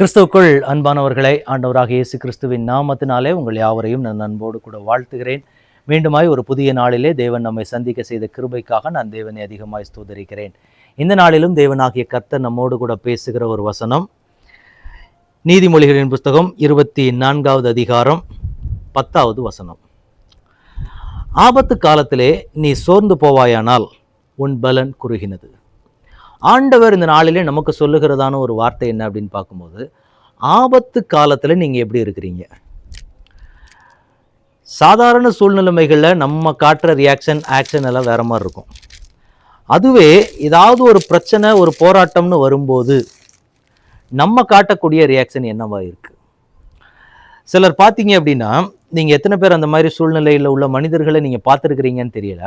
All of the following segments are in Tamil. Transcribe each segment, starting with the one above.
கிறிஸ்துவுக்குள் அன்பானவர்களை ஆண்டவராக இயேசு கிறிஸ்துவின் நாமத்தினாலே உங்கள் யாவரையும் நான் அன்போடு கூட வாழ்த்துகிறேன். மீண்டுமாய் ஒரு புதிய நாளிலே தேவன் நம்மை சந்திக்க செய்த கிருபைக்காக நான் தேவனை அதிகமாய் ஸ்தூதரிக்கிறேன். இந்த நாளிலும் தேவனாகிய கர்த்தர் நம்மோடு கூட பேசுகிற ஒரு வசனம். நீதிமொழிகளின் புஸ்தகம் இருபத்தி நான்காவது அதிகாரம் பத்தாவது வசனம். ஆபத்து காலத்திலே நீ சோர்ந்து போவாயானால் உன் பலன் குறுகினது. ஆண்டவர் இந்த நாளிலே நமக்கு சொல்லுகிறதான ஒரு வார்த்தை என்ன அப்படின்னு பார்க்கும்போது ஆபத்து காலத்தில் நீங்கள் எப்படி இருக்கிறீங்க? சாதாரண சூழ்நிலைமைகளில் நம்ம காட்டுற ரியாக்ஷன் ஆக்ஷன் எல்லாம் வேற மாதிரி இருக்கும். அதுவே ஏதாவது ஒரு பிரச்சனை ஒரு போராட்டம்னு வரும்போது நம்ம காட்டக்கூடிய ரியாக்ஷன் என்னவா இருக்குது சிலர் பார்த்தீங்க அப்படின்னா நீங்கள் எத்தனை பேர் அந்த மாதிரி சூழ்நிலையில் உள்ள மனிதர்களை நீங்கள் பார்த்துருக்கிறீங்கன்னு தெரியல.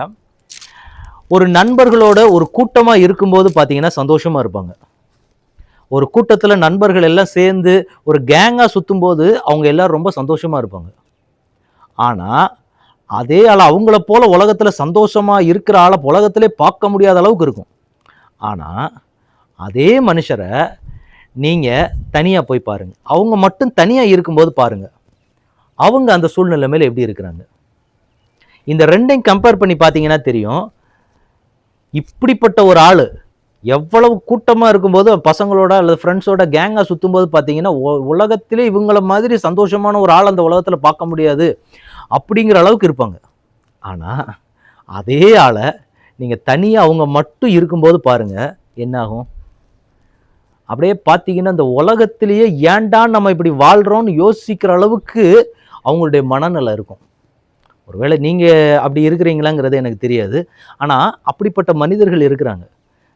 ஒரு நண்பர்களோட ஒரு கூட்டமாக இருக்கும்போது பார்த்தீங்கன்னா சந்தோஷமாக இருப்பாங்க. ஒரு கூட்டத்தில் நண்பர்கள் எல்லாம் சேர்ந்து ஒரு கேங்காக சுற்றும் போது அவங்க எல்லாரும் ரொம்ப சந்தோஷமாக இருப்பாங்க. ஆனால் அதே ஆள் அவங்கள போல் உலகத்தில் சந்தோஷமாக இருக்கிற ஆளை உலகத்திலே பார்க்க முடியாத அளவுக்கு இருக்கும். ஆனால் அதே மனுஷரை நீங்கள் தனியாக போய் பாருங்கள் அவங்க மட்டும் தனியாக இருக்கும்போது பாருங்கள் அவங்க அந்த சூழ்நிலை மேலே எப்படி இருக்கிறாங்க? இந்த ரெண்டையும் கம்பேர் பண்ணி பார்த்தீங்கன்னா தெரியும். இப்படிப்பட்ட ஒரு ஆள் எவ்வளவு கூட்டமாக இருக்கும்போது பசங்களோட அல்லது ஃப்ரெண்ட்ஸோட கேங்காக சுற்றும்போது பார்த்தீங்கன்னா உலகத்திலே இவங்கள மாதிரி சந்தோஷமான ஒரு ஆள் அந்த உலகத்தில் பார்க்க முடியாது அப்படிங்கிற அளவுக்கு இருப்பாங்க. ஆனால் அதே ஆளை நீங்கள் தனியாக அவங்க மட்டும் இருக்கும்போது பாருங்கள் என்னாகும் அப்படியே பார்த்தீங்கன்னா இந்த உலகத்திலேயே ஏன்டா நம்ம இப்படி வாழ்கிறோம்னு யோசிக்கிற அளவுக்கு அவங்களுடைய மனநிலை இருக்கும். ஒருவேளை நீங்கள் அப்படி இருக்கிறீங்களாங்கிறது எனக்கு தெரியாது. ஆனால் அப்படிப்பட்ட மனிதர்கள் இருக்கிறாங்க.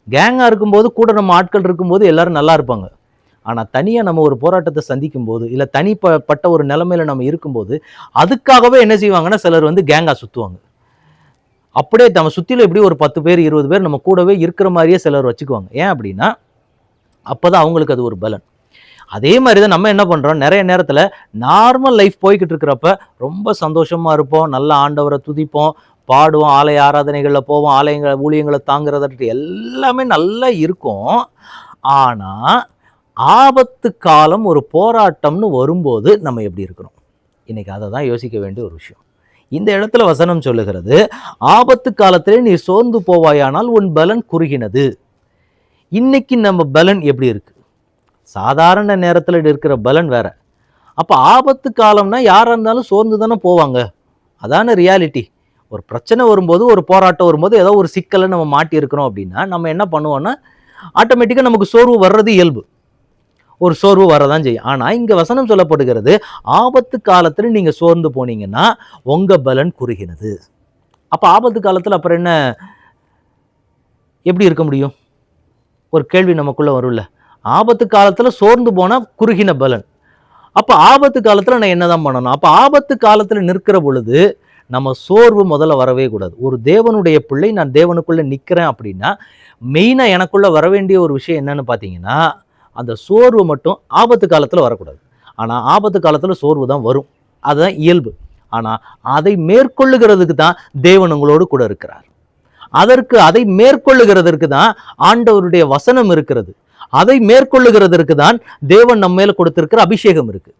கேங்காக இருக்கும்போது கூட நம்ம ஆட்கள் இருக்கும்போது எல்லோரும் நல்லா இருப்பாங்க. ஆனால் தனியாக நம்ம ஒரு போராட்டத்தை சந்திக்கும் போது இல்லை தனிப்பட்ட ஒரு நிலைமையில நம்ம இருக்கும்போது அதுக்காகவே என்ன செய்வாங்கன்னா சிலர் வந்து கேங்காக சுற்றுவாங்க அப்படியே நம்ம சுற்றிலும் எப்படி ஒரு பத்து பேர் இருபது பேர் நம்ம கூடவே இருக்கிற மாதிரியே சிலர் வச்சுக்குவாங்க. ஏன் அப்படின்னா அப்போ தான் அவங்களுக்கு அது ஒரு பலன். அதே மாதிரி தான் நம்ம என்ன பண்ணுறோம் நிறைய நேரத்தில் நார்மல் லைஃப் போய்கிட்டு இருக்கிறப்ப ரொம்ப சந்தோஷமாக இருப்போம். நல்ல ஆண்டவரை துதிப்போம். பாடுவோம். ஆலய ஆராதனைகளில் போவோம். ஆலயங்கள் ஊழியங்களை தாங்கிறதற்கு எல்லாமே நல்லா இருக்கும். ஆனால் ஆபத்து காலம் ஒரு போராட்டம்னு வரும்போது நம்ம எப்படி இருக்கிறோம்? இன்றைக்கி அதை தான் யோசிக்க வேண்டிய ஒரு விஷயம். இந்த இடத்துல வசனம் சொல்லுகிறது ஆபத்து காலத்திலே நீ சோர்ந்து போவாயானால் உன் பலன் குறுகினது. இன்னைக்கு நம்ம பலன் எப்படி இருக்குது சாதாரண நேரத்தில் இருக்கிற பலன் வேற. அப்போ ஆபத்து காலம்னா யாராக இருந்தாலும் சோர்ந்து தானே போவாங்க. அதான ரியாலிட்டி ஒரு பிரச்சனை வரும்போது ஒரு போராட்டம் வரும்போது ஏதோ ஒரு சிக்கலை நம்ம மாட்டியிருக்கிறோம் அப்படின்னா நம்ம என்ன பண்ணுவோன்னா ஆட்டோமேட்டிக்காக நமக்கு சோர்வு வர்றது இயல்பு. ஒரு சோர்வு வரதான் செய்யும். ஆனால் இங்கே வசனம் சொல்லப்படுகிறது ஆபத்து காலத்தில் நீங்கள் சோர்ந்து போனீங்கன்னா உங்கள் பலன் குறுகினது. அப்போ ஆபத்து காலத்தில் அப்புறம் என்ன? எப்படி இருக்க முடியும்? ஒரு கேள்வி நமக்குள்ளே வரும்ல. ஆபத்து காலத்தில் சோர்ந்து போன குறுகின பலன். அப்போ ஆபத்து காலத்தில் நான் என்னதான் பண்ணணும்? அப்போ ஆபத்து காலத்தில் நிற்கிற பொழுது நம்ம சோர்வு முதல்ல வரவே கூடாது. ஒரு தேவனுடைய பிள்ளை நான் தேவனுக்குள்ளே நிற்கிறேன் அப்படின்னா மெயினாக எனக்குள்ளே வர வேண்டிய ஒரு விஷயம் என்னன்னு பார்த்தீங்கன்னா அந்த சோர்வு மட்டும் ஆபத்து காலத்தில் வரக்கூடாது. ஆனால் ஆபத்து காலத்தில் சோர்வு தான் வரும். அதுதான் இயல்பு. ஆனால் அதை மேற்கொள்ளுகிறதுக்கு தான் தேவன் உங்களோடு கூட இருக்கிறார். அதற்கு அதை மேற்கொள்ளுகிறதற்கு தான் ஆண்டவருடைய வசனம் இருக்கிறது. அதை மேற்கொள்ளுகிறதற்கு தான் தேவன் நம்ம மேலே கொடுத்திருக்கிற அபிஷேகம் இருக்கு.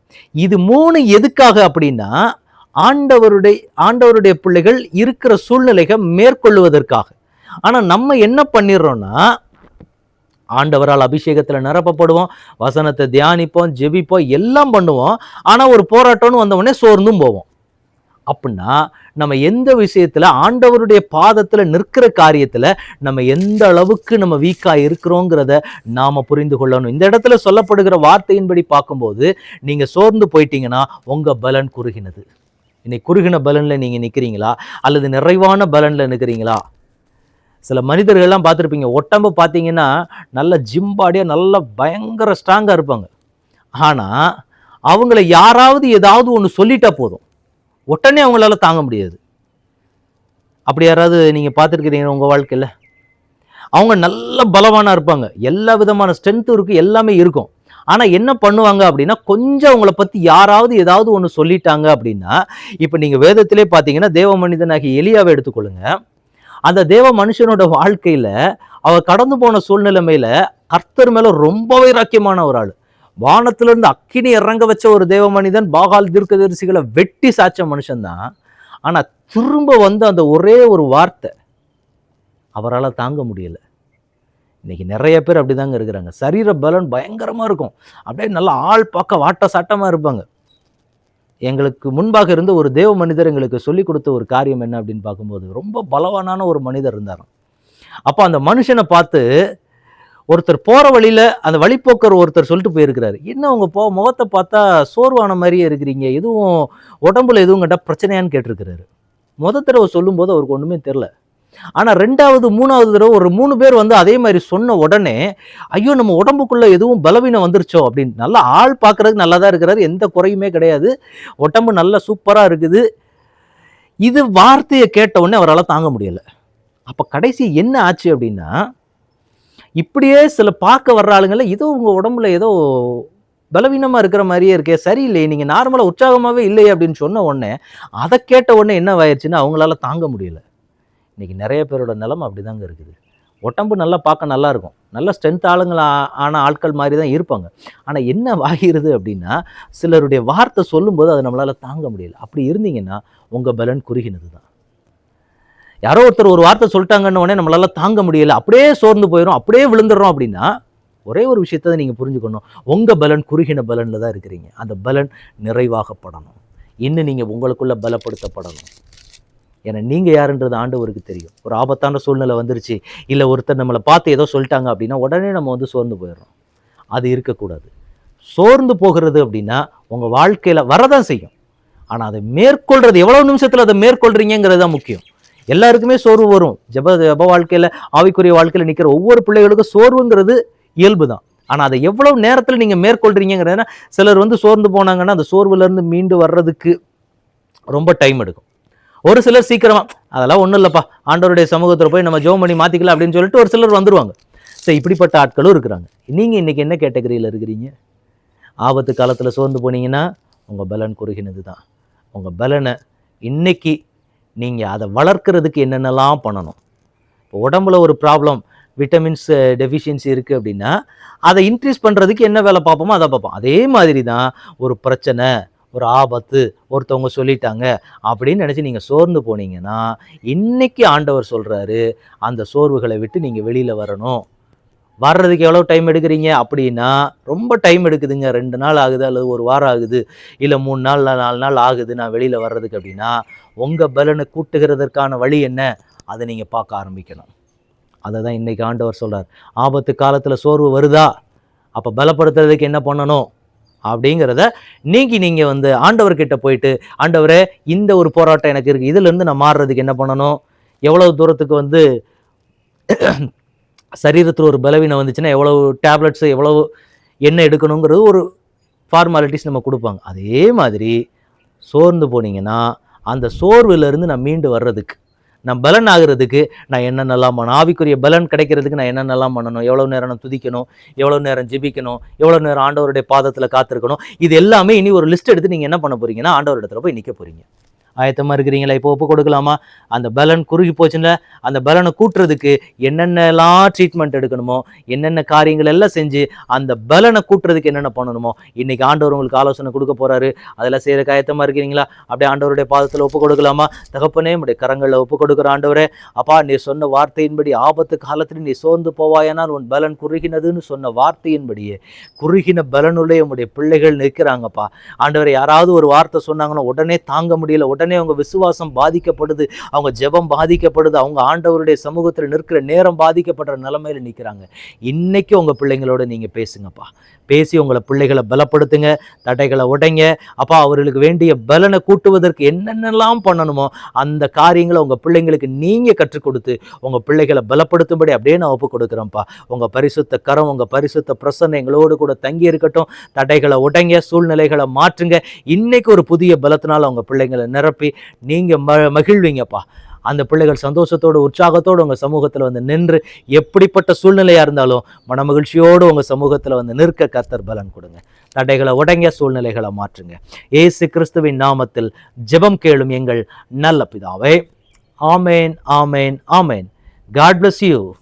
இது மூணு எதுக்காக அப்படின்னா ஆண்டவருடைய ஆண்டவருடைய பிள்ளைகள் இருக்கிற சூழ்நிலைகள் மேற்கொள்ளுவதற்காக. ஆனால் நம்ம என்ன பண்ணிடுறோம்னா ஆண்டவரால் அபிஷேகத்தில் நிரப்பப்படுவோம் வசனத்தை தியானிப்போம் ஜெபிப்போம் எல்லாம் பண்ணுவோம். ஆனால் ஒரு போராட்டம்னு வந்தவொடனே சோர்ந்தும் போவோம். அப்படின்னா நம்ம எந்த விஷயத்தில் ஆண்டவருடைய பாதத்தில் நிற்கிற காரியத்தில் நம்ம எந்த அளவுக்கு நம்ம வீக்காக இருக்கிறோங்கிறத நாம புரிந்து கொள்ளணும். இந்த இடத்துல சொல்லப்படுகிற வார்த்தையின்படி பார்க்கும்போது நீங்கள் சோர்ந்து போயிட்டீங்கன்னா உங்கள் பலன் குறுகினது. இன்னைக்கு குறுகின பலனில் நீங்கள் நிற்கிறீங்களா அல்லது நிறைவான பலனில் நிற்கிறீங்களா சில மனிதர்கள்லாம் பார்த்துருப்பீங்க உடம்பு பார்த்தீங்கன்னா நல்ல ஜிம்பாடியாக நல்ல பயங்கர ஸ்ட்ராங்காக இருப்பாங்க. ஆனால் அவங்கள யாராவது ஏதாவது ஒன்று சொல்லிட்டா போதும். உடனே அவங்களால தாங்க முடியாது. அப்படி யாராவது நீங்கள் பார்த்துருக்கிறீங்க உங்கள் வாழ்க்கையில்? அவங்க நல்ல பலவானாக இருப்பாங்க. எல்லா விதமான ஸ்ட்ரென்த்தும் இருக்குது எல்லாமே இருக்கும். ஆனால் என்ன பண்ணுவாங்க அப்படின்னா கொஞ்சம் அவங்கள பற்றி யாராவது ஏதாவது ஒன்று சொல்லிட்டாங்க அப்படின்னா இப்போ நீங்கள் வேதத்திலே பார்த்தீங்கன்னா தேவ மனிதனாகி எலியாவை எடுத்துக்கொள்ளுங்க. அந்த தேவ மனுஷனோட வாழ்க்கையில் அவர் கடந்து போன சூழ்நிலைமையில் கர்த்தர் மேலே ரொம்ப வைராக்கியமான ஒரு ஆள். வானத்திலிருந்து அக்கினி இறங்க வச்ச ஒரு தேவ மனிதன் பாகால் தீர்க்கதரிசிகளை வெட்டி சாச்ச மனுஷன்தான் ஆனால் திரும்ப வந்து அந்த ஒரே ஒரு வார்த்தை அவரால் தாங்க முடியலை. இன்னைக்கு நிறைய பேர் அப்படிதாங்க இருக்கிறாங்க. சரீர பலன் பயங்கரமாக இருக்கும். அப்படியே நல்லா ஆள் பார்க்க வாட்ட சாட்டமாக இருப்பாங்க. எங்களுக்கு முன்பாக இருந்த ஒரு தேவ மனிதர் எங்களுக்கு சொல்லி கொடுத்த ஒரு காரியம் என்ன அப்படின்னு பார்க்கும்போது ரொம்ப பலவானான ஒரு மனிதர் இருந்தாராம். அப்போ அந்த மனுஷனை பார்த்து ஒருத்தர் போகிற வழியில் அந்த வழிப்போக்கர் ஒருத்தர் சொல்லிட்டு போயிருக்கிறாரு. என்ன அவங்க போ முகத்தை பார்த்தா சோர்வான மாதிரியே இருக்கிறீங்க? எதுவும் உடம்புல எதுவும் கேட்டால் பிரச்சனையான்னு கேட்டிருக்கிறாரு. முத தடவை சொல்லும்போது அவருக்கு ஒன்றுமே தெரில ஆனால் ரெண்டாவது மூணாவது தடவை ஒரு மூணு பேர் வந்து அதே மாதிரி சொன்ன உடனே ஐயோ நம்ம உடம்புக்குள்ளே எதுவும் பலவீனம் வந்துருச்சோ? அப்படின்னு. நல்லா ஆள் பார்க்குறதுக்கு நல்லா தான் இருக்கிறாரு. எந்த குறையுமே கிடையாது. உடம்பு நல்லா சூப்பராக இருக்குது. இது வார்த்தையை கேட்ட உடனே அவரால் தாங்க முடியலை. அப்போ கடைசி என்ன ஆச்சு அப்படின்னா இப்படியே சில பார்க்க வர்ற ஆளுங்கள ஏதோ உங்கள் உடம்புல ஏதோ பலவீனமாக இருக்கிற மாதிரியே இருக்கே சரியில்லை நீங்கள் நார்மலாக உற்சாகமாகவே இல்லையே அப்படின்னு சொன்ன உடனே அதை கேட்ட உடனே என்ன ஆயிடுச்சுன்னா அவங்களால தாங்க முடியல. இன்னைக்கு நிறைய பேரோட அப்படி தாங்க இருக்குது. உடம்பு நல்லா பார்க்க நல்லா இருக்கும். நல்ல ஸ்ட்ரென்த் ஆளுங்கள ஆன ஆட்கள் மாதிரி தான் இருப்பாங்க. ஆனால் என்ன ஆகிறது அப்படின்னா சிலருடைய வார்த்தை சொல்லும்போது அதை நம்மளால் தாங்க முடியல. அப்படி இருந்தீங்கன்னா உங்கள் பலன் குறுகினது தான் யாரோ ஒருத்தர் ஒரு வார்த்தை சொல்லிட்டாங்கன்னு உடனே நம்மளால தாங்க முடியல அப்படியே சோர்ந்து போயிடும் அப்படியே விழுந்துடுறோம் அப்படின்னா ஒரே ஒரு விஷயத்தை நீங்க புரிஞ்சுக்கணும். உங்க பலன் குறுகின பலன்ல தான் இருக்கிறீங்க. அந்த பலன் நிறைவாகப்படணும். இன்னும் நீங்க உங்களுக்குள்ள பலப்படுத்தப்படணும். ஏன்னா நீங்கள் யாருன்றது ஆண்டவருக்கு தெரியும். ஒரு ஆபத்தான சூழ்நிலை வந்துருச்சு இல்லை ஒருத்தர் நம்மளை பார்த்து ஏதோ சொல்லிட்டாங்க அப்படின்னா உடனே நம்ம வந்து சோர்ந்து போயிடுறோம். அது இருக்கக்கூடாது. சோர்ந்து போகிறது அப்படின்னா உங்கள் வாழ்க்கையில் வரதான் செய்யும். ஆனால் அதை மேற்கொள்றது எவ்வளோ நிமிஷத்தில் அதை மேற்கொள்றீங்கிறது தான் முக்கியம். எல்லாருக்குமே சோர்வு வரும். ஜப ஜப வாழ்க்கையில் ஆவிக்குரிய வாழ்க்கையில் நிற்கிற ஒவ்வொரு பிள்ளைகளுக்கும் சோர்வுங்கிறது இயல்பு தான் ஆனால் அதை எவ்வளவு நேரத்தில் நீங்கள் மேற்கொள்றீங்கிறதுனா சிலர் வந்து சோர்ந்து போனாங்கன்னா அந்த சோர்வுலேருந்து மீண்டு வர்றதுக்கு ரொம்ப டைம் எடுக்கும். ஒரு சிலர் சீக்கிரமா அதெல்லாம் ஒன்றும் இல்லைப்பா ஆண்டவருடைய சமூகத்தில் போய் நம்ம ஜோம் பண்ணி மாற்றிக்கலாம் அப்படின்னு சொல்லிட்டு ஒரு சிலர் வந்துடுவாங்க ஸோ இப்படிப்பட்ட ஆட்களும் இருக்கிறாங்க. நீங்கள் இன்றைக்கி என்ன கேட்டகரியில் இருக்கிறீங்க? ஆபத்து காலத்தில் சோர்ந்து போனீங்கன்னா உங்கள் பலன் குறுகினது தான் உங்கள் பலனை இன்னைக்கு நீங்கள் அதை வளர்க்கறதுக்கு என்னென்னலாம் பண்ணணும்? இப்போ உடம்புல ஒரு ப்ராப்ளம் விட்டமின்ஸ் டெஃபிஷியன்சி இருக்குது அப்படின்னா அதை இன்க்ரீஸ் பண்ணுறதுக்கு என்ன வேலை பார்ப்போமோ அதை பார்ப்போம். அதே மாதிரி தான் ஒரு பிரச்சனை ஒரு ஆபத்து ஒருத்தவங்க சொல்லிட்டாங்க அப்படின்னு நினச்சி நீங்கள் சோர்ந்து போனீங்கன்னா இன்னைக்கு ஆண்டவர் சொல்கிறாரு அந்த சோர்வுகளை விட்டு நீங்கள் வெளியில் வரணும். வர்றதுக்கு எவ்வளோ டைம் எடுக்கிறீங்க? அப்படின்னா ரொம்ப டைம் எடுக்குதுங்க. ரெண்டு நாள் ஆகுது அல்லது ஒரு வாரம் ஆகுது. இல்லை மூணு நாள் நாலு நாள் ஆகுது நான் வெளியில் வர்றதுக்கு அப்படின்னா உங்கள் பலனை கூட்டுகிறதற்கான வழி என்ன? அதை நீங்கள் பார்க்க ஆரம்பிக்கணும். அதை தான் இன்றைக்கி ஆண்டவர் சொல்கிறார் ஆபத்து காலத்தில் சோர்வு வருதா? அப்போ பலப்படுத்துறதுக்கு என்ன பண்ணணும்? அப்படிங்கிறத நீங்கி நீங்கள் வந்து ஆண்டவர்கிட்ட போயிட்டு ஆண்டவரே இந்த ஒரு போராட்டம் எனக்கு இருக்குது இதுலேருந்து நான் மாறுறதுக்கு என்ன பண்ணணும்? எவ்வளோ தூரத்துக்கு வந்து சரீரத்தில் ஒரு பலவீனம் வந்துச்சுன்னா எவ்வளவு டேப்லெட்ஸு எவ்வளவு என்ன எடுக்கணுங்கிறது ஒரு ஃபார்மாலிட்டிஸ் நம்ம கொடுப்பாங்க. அதே மாதிரி சோர்ந்து போனீங்கன்னா அந்த சோர்விலிருந்து நான் மீண்டு வர்றதுக்கு நான் பலன் ஆகிறதுக்கு நான் என்னென்னலாம் பண்ணணும்? ஆவிக்குரிய பலன் கிடைக்கிறதுக்கு நான் என்னென்னலாம் பண்ணணும்? எவ்வளோ நேரம் நான் துதிக்கணும்? எவ்வளோ நேரம் ஜிபிக்கணும்? எவ்வளோ நேரம் ஆண்டவருடைய பாதத்தில் காத்திருக்கணும்? இது எல்லாமே இனி ஒரு லிஸ்ட் எடுத்து நீங்கள் என்ன பண்ண போகிறீங்கன்னா ஆண்டவர் இடத்துல போய் நிற்க போகிறீங்க ஆயத்தமாக இருக்கிறீங்களா? இப்போ ஒப்பு கொடுக்கலாமா? அந்த பலன் குறுகி போச்சுன்னா அந்த பலனை கூட்டுறதுக்கு என்னென்னலாம் ட்ரீட்மெண்ட் எடுக்கணுமோ என்னென்ன காரியங்கள் எல்லாம் செஞ்சு அந்த பலனை கூட்டுறதுக்கு என்னென்ன பண்ணணுமோ இன்றைக்கி ஆண்டவர் உங்களுக்கு ஆலோசனை கொடுக்க போகிறாரு அதெல்லாம் செய்கிற ஆயத்தமாக இருக்கிறீங்களா? அப்படியே ஆண்டவருடைய பாதத்தில் ஒப்பு கொடுக்கலாமா? தகப்பனே உடைய கரங்களில் ஒப்பு கொடுக்குற ஆண்டவரே அப்பா நீ சொன்ன வார்த்தையின்படி ஆபத்து காலத்தில் நீ சோர்ந்து போவாயானால் உன் பலன் குறுகினதுன்னு சொன்ன வார்த்தையின்படியே குறுகின பலனுடைய உடைய பிள்ளைகள் நிற்கிறாங்கப்பா. ஆண்டவரை யாராவது ஒரு வார்த்தை சொன்னாங்கன்னா உடனே தாங்க முடியல உடனே உடனே அவங்க விசுவாசம் பாதிக்கப்படுது அவங்க ஜெபம் பாதிக்கப்படுது அவங்க ஆண்டவருடைய சமூகத்தில் நிற்கிற நேரம் பாதிக்கப்படுற நிலைமையில நிற்கிறாங்க இன்னைக்கு உங்கள் பிள்ளைங்களோட நீங்க பேசுங்கப்பா. பேசி உங்களை பிள்ளைகளை பலப்படுத்துங்க தடைகளை உடைங்க. அப்பா அவர்களுக்கு வேண்டிய பலனை கூட்டுவதற்கு என்னென்னலாம் பண்ணணுமோ அந்த காரியங்களை உங்கள் பிள்ளைங்களுக்கு நீங்கள் கற்றுக் கொடுத்து உங்கள் பிள்ளைகளை பலப்படுத்தும்படி அப்படியே நான் ஒப்பு கொடுக்குறேன்ப்பா. உங்கள் பரிசுத்த கரம் உங்கள் பரிசுத்த பிரசன்னம் எங்களோடு கூட தங்கி இருக்கட்டும். தடைகளை உடைங்க சூழ்நிலைகளை மாற்றுங்க. இன்னைக்கு ஒரு புதிய பலத்தினால் உங்கள் பிள்ளைங்களை நிரப்பி நீங்கள் ம மகிழ்வீங்கப்பா. அந்த பிள்ளைகள் சந்தோஷத்தோடு உற்சாகத்தோடு உங்கள் சமூகத்தில் வந்து நின்று எப்படிப்பட்ட சூழ்நிலையாக இருந்தாலும் மன மகிழ்ச்சியோடு உங்கள் சமூகத்தில் வந்து நிற்க கர்த்தர் பலன் கொடுங்க. தடைகளை உடங்கிய சூழ்நிலைகளை மாற்றுங்க. ஏசு கிறிஸ்துவின் நாமத்தில் ஜெபம் கேளும் எங்கள் நல்ல பிதாவே. ஆமேன் ஆமேன் ஆமேன். God bless you